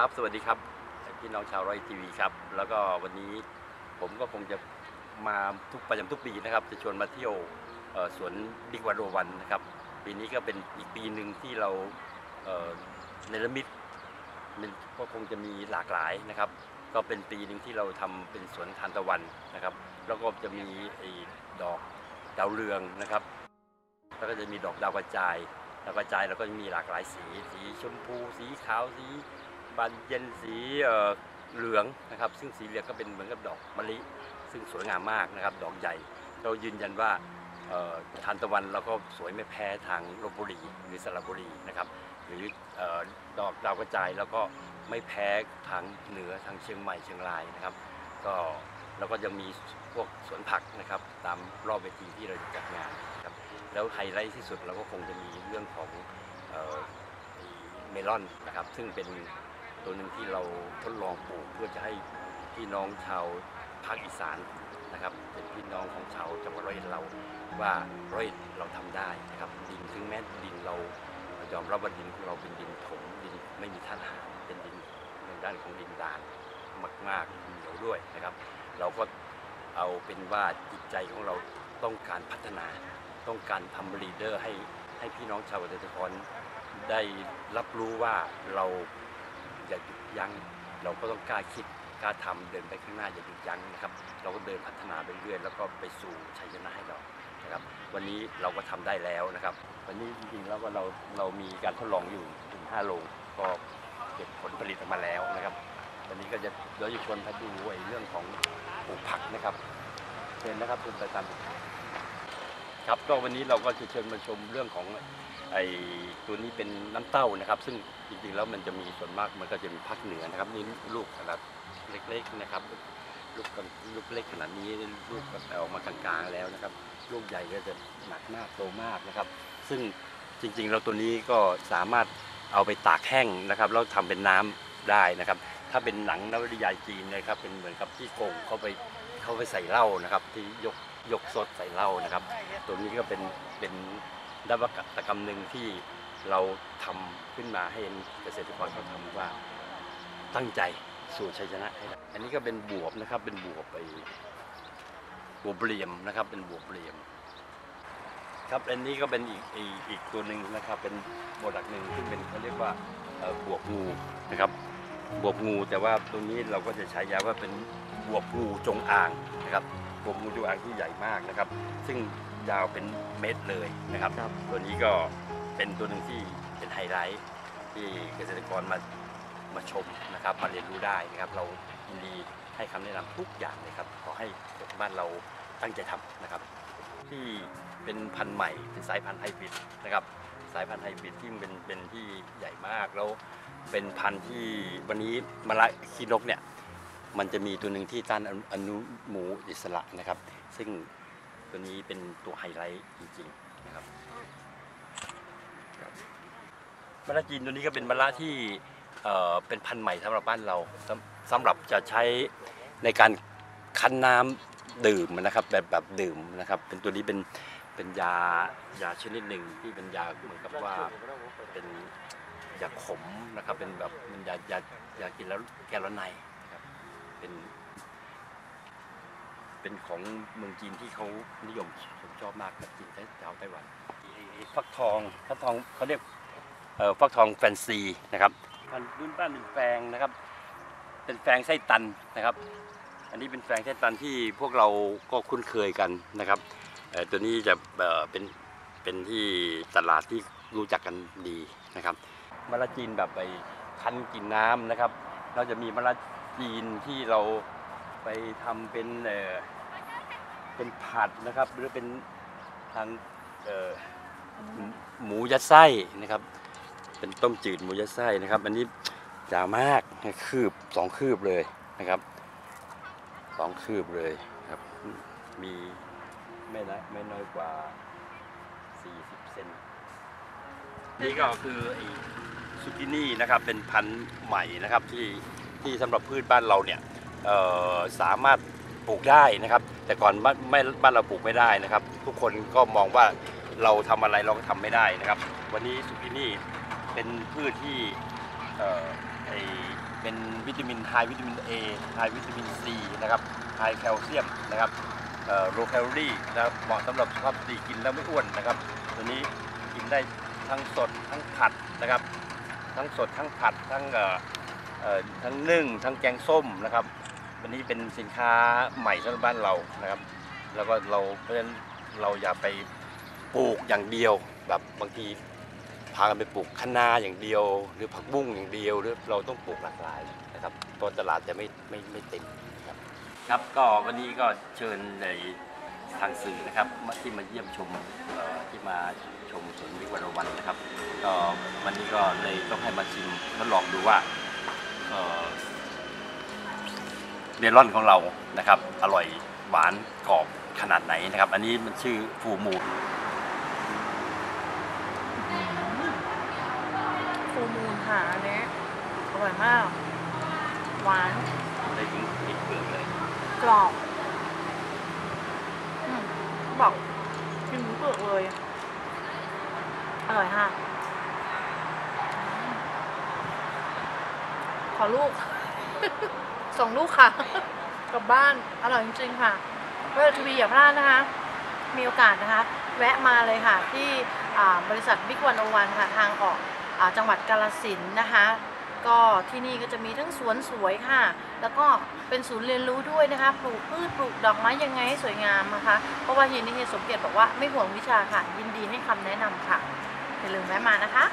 ครับ สวัสดีครับ พี่น้องชาวร้อยทีวีครับ แล้วก็วันนี้ผมก็คงจะมาทุกประจำทุกปีนะครับ จะชวนมาเที่ยวสวนบิ๊กวันโรวันนะครับ ปีนี้ก็เป็นอีกปีหนึ่งที่เราเนรมิตมันก็คงจะมีหลากหลายนะครับ ก็เป็นปีหนึ่งที่เราทำเป็นสวนทานตะวันนะครับ แล้วก็จะมีไอ้ดอกดาวเรืองนะครับ แล้วก็จะมีดอกดาวกระจายดาวกระจายแล้วก็มีหลากหลายสี สีชมพู สีขาว สี บานเย็นสีเหลืองนะครับ ซึ่งสีเหลืองก็เป็นเหมือนกับดอกมะลิซึ่งสวยงามมากนะครับ ดอกใหญ่ เรายืนยันว่าทานตะวันเราก็สวยไม่แพ้ทางลบบุรีหรือสระบุรีนะครับ หรือออดอกดาวกระจายแล้วก็ไม่แพ้ทางเหนือทางเชียงใหม่เชียงรายนะครับ ก็เราก็ยังมีพวกสวนผักนะครับ ตามรอบเวทีที่เราจัดงานครับแล้วไฮไลท์ที่สุดเราก็คงจะมีเรื่องของเออเมลอนนะครับ ซึ่งเป็น ตัวหนึ่งที่เราทดลองปลูกเพื่อจะให้พี่น้องชาวภาคอีสานนะครับ เป็นพี่น้องของชาวจังหวัดร้อยเอ็ดเราว่าร้อยเอ็ดเราทำได้นะครับดินถึงแม้ดินเรายอมรับว่าดินของเราเป็นดินถมดินไม่มีธาตุอาหารเป็นดินในด้านของดินดานมากๆเหนียวด้วยนะครับ เราก็เอาเป็นว่าจิตใจของเราต้องการพัฒนาต้องการทำลีดเดอร์ให้ให้พี่น้องชาวเกษตรกรได้รับรู้ว่าเรา อย่าหยุดยัง้งเราก็ต้องกล้าคิดกล้าทำเดินไปข้างหน้าอย่าหยุดยั้งนะครับ เราก็เดินพัฒนาไปเรื่อยแล้วก็ไปสู่ชัยชนะให้เรานะครับ วันนี้เราก็ทำได้แล้วนะครับ วันนี้จริงๆแล้วก็เราเรามีการทดลองอยู่ถึง5โรงก็เก็บผลผลิตออกมาแล้วนะครับ วันนี้ก็จะเดี๋ยวจะชวนไปดูไอ้เรื่องของปลูกผักนะครับเชิญนะครับคุณประจัน ครับก็วันนี้เราก็จะเชิญมาชมเรื่องของไอ้ตัวนี้เป็นน้ำเต้านะครับ ซึ่งจริงๆแล้วมันจะมีส่วนมากมันก็จะมีภาคเหนือนะครับนี่ลูกขนาดเล็กๆนะครับ ลูกกันลูกเล็กขนาดนี้ลูกก็ออกมากลางๆแล้วนะครับ ลูกใหญ่ก็จะหนักมากโตมากนะครับ ซึ่งจริงๆแล้วตัวนี้ก็สามารถเอาไปตากแห้งนะครับแล้วทำเป็นน้ำได้นะครับ ถ้าเป็นหนังนวนิยายจีนนะครับเป็นเหมือนกับที่โกงเขาไปเขาไปใส่เหล้านะครับที่ยก ยกสดใส่เหล้านะครับ ตัวนี้ก็เป็นเป็นนวัตกรรมหนึ่งที่เราทำขึ้นมาให้เกษตรกรเขาทำว่าตั้งใจสู่ชัยชนะให้ได้อันนี้ก็เป็นบวบนะครับ เป็นบวบไปบวบเปลี่ยมนะครับ เป็นบวบเปลี่ยม ครับอันนี้ก็เป็นอีกอีกอีกตัวหนึ่งนะครับ เป็นโปรดักหนึ่งที่เป็นเขาเรียกว่าบวบงูนะครับบวบงูแต่ว่าตัวนี้เราก็จะใช้ยาว่าเป็นบวบงูจงอางนะครับ บวบงูจงอางที่ใหญ่มากนะครับ ซึ่งยาวเป็นเมตรเลยนะครับ ครับ ตัวนี้ก็เป็นตัวหนึ่งที่เป็นไฮไลท์ที่เกษตรกรมามาชมนะครับมาเรียนรู้ได้นะครับ เรายินดีให้คำแนะนำทุกอย่างเลยครับขอให้บ้านเราตั้งใจทำนะครับ ที่เป็นพันธุ์ใหม่เป็นสายพันธุ์ไฮบริดนะครับ สายพันธุ์ไฮบริดที่เป็นเป็นที่ใหญ่มากแล้วเป็นพันธุ์ที่วันนี้มะละคีนกเนี่ย มันจะมีตัวหนึ่งที่ต้านอนุมูอิสระนะครับ ซึ่งตัวนี้เป็นตัวไฮไลท์จริงๆนะครับมะละจีนตัวนี้ก็เป็นมะละที่เอ่อเป็นพันธุ์ใหม่สำหรับบ้านเราสำสำหรับจะใช้ในการคั้นน้ำดื่มนะครับแบบแบบดื่มนะครับ เป็นตัวนี้เป็นเป็นยายาชนิดหนึ่งที่เป็นยาเหมือนกับว่าเป็นยาขมนะครับเป็นแบบมันยายายากินแล้วแก้ร้อนใน เป็น เป็นของเมืองจีนที่เขานิยมชมชอบมากกับจีนชาวไต้หวันฟักทองฟักทองเขาเรียกฟักทองแฟนซีนะครับพันรุ่นบ้านเป็นแฟงนะครับ เป็นแฟงไส้ตันนะครับ อันนี้เป็นแฟงไส้ตันที่พวกเราก็คุ้นเคยกันนะครับตัวนี้จะเป็นเป็นที่ตลาดที่รู้จักกันดีนะครับมะละจีนแบบไปคั้นกินน้ำนะครับ เราจะมีมะระ จีนที่เราไปทำเป็นเอ่อเป็นผัดนะครับ หรือเป็นทางเอ่อหมูหมูยัดไส้นะครับ เป็นต้มจืดหมูยัดไส้นะครับ อันนี้จ๋ามากคืบสองคืบเลยนะครับสองคืบเลยครับ มีไม่น้อยไม่น้อยกว่า 40 เซนนี่ก็คือไอ้ซูกินี่นะครับเป็นพันธุ์ใหม่นะครับที่ ที่สำหรับพืชบ้านเราเนี่ยสามารถปลูกได้นะครับ แต่ก่อนบ้านไม่บ้านเราปลูกไม่ได้นะครับ ทุกคนก็มองว่าเราทำอะไรเราก็ทำไม่ได้นะครับ วันนี้ซูกินี่เป็นพืชที่เออเป็นวิตามินไฮวิตามิน A ไฮวิตามิน C นะครับไฮแคลเซียมนะครับโลแคลอรี่นะครับเหมาะสำหรับสุขภาพดีกินแล้วไม่อ้วนนะครับ ตัวนี้กินได้ทั้งสดทั้งผัดนะครับ ทั้งสดทั้งผัดทั้งเอ่อ ทั้งนึ่งทั้งแกงส้มนะครับวันนี้เป็นสินค้าใหม่สำหรับบ้านเรานะครับ แล้วก็เราเพราะฉะนั้นเราอย่าไปปลูกอย่างเดียวแบบบางทีพากันไปปลูกคะนาอย่างเดียว หรือผักบุ้งอย่างเดียวหรือเราต้องปลูกหลากหลายนะครับตัวตลาดจะไม่ไม่ไม่เต็มครับครับก็วันนี้ก็เชิญในทางสื่อนะครับที่มาเยี่ยมชมที่มาชมสวนวิวัฒวันนะครับก็วันนี้ก็เลยต้องให้มาชิมทดลองดูว่า เอ่อเมลอนของเรานะครับ อร่อยหวานกรอบขนาดไหนนะครับ อันนี้มันชื่อฟูมูนฟูมูลค่ะอันนี้อร่อยมาก หวานได้ถึงติดเปลือกเลย กรอบอืมบอกกินหมูเปลือกเลย อร่อยค่ะอืม ขอลูก ส่งลูกค่ะ กลับบ้าน อร่อยจริงๆค่ะเวลทีวีอย่าพลาดนะคะ มีโอกาสนะคะ แวะมาเลยค่ะ ที่บริษัทบิ๊กวันโอวันค่ะ ทางออกอจังหวัดกาลสินนะคะ ก็ที่นี่ก็จะมีทั้งสวนสวยค่ะ แล้วก็เป็นศูนย์เรียนรู้ด้วยนะคะ ปลูกพืชปลูกดอกไม้ยังไงให้สวยงามนะคะ เพราะว่าเฮียนี่เฮียสมเกียรติบอกว่าไม่ห่วงวิชาค่ะ ยินดีให้คำแนะนำค่ะอย่าลืมแวะมานะคะ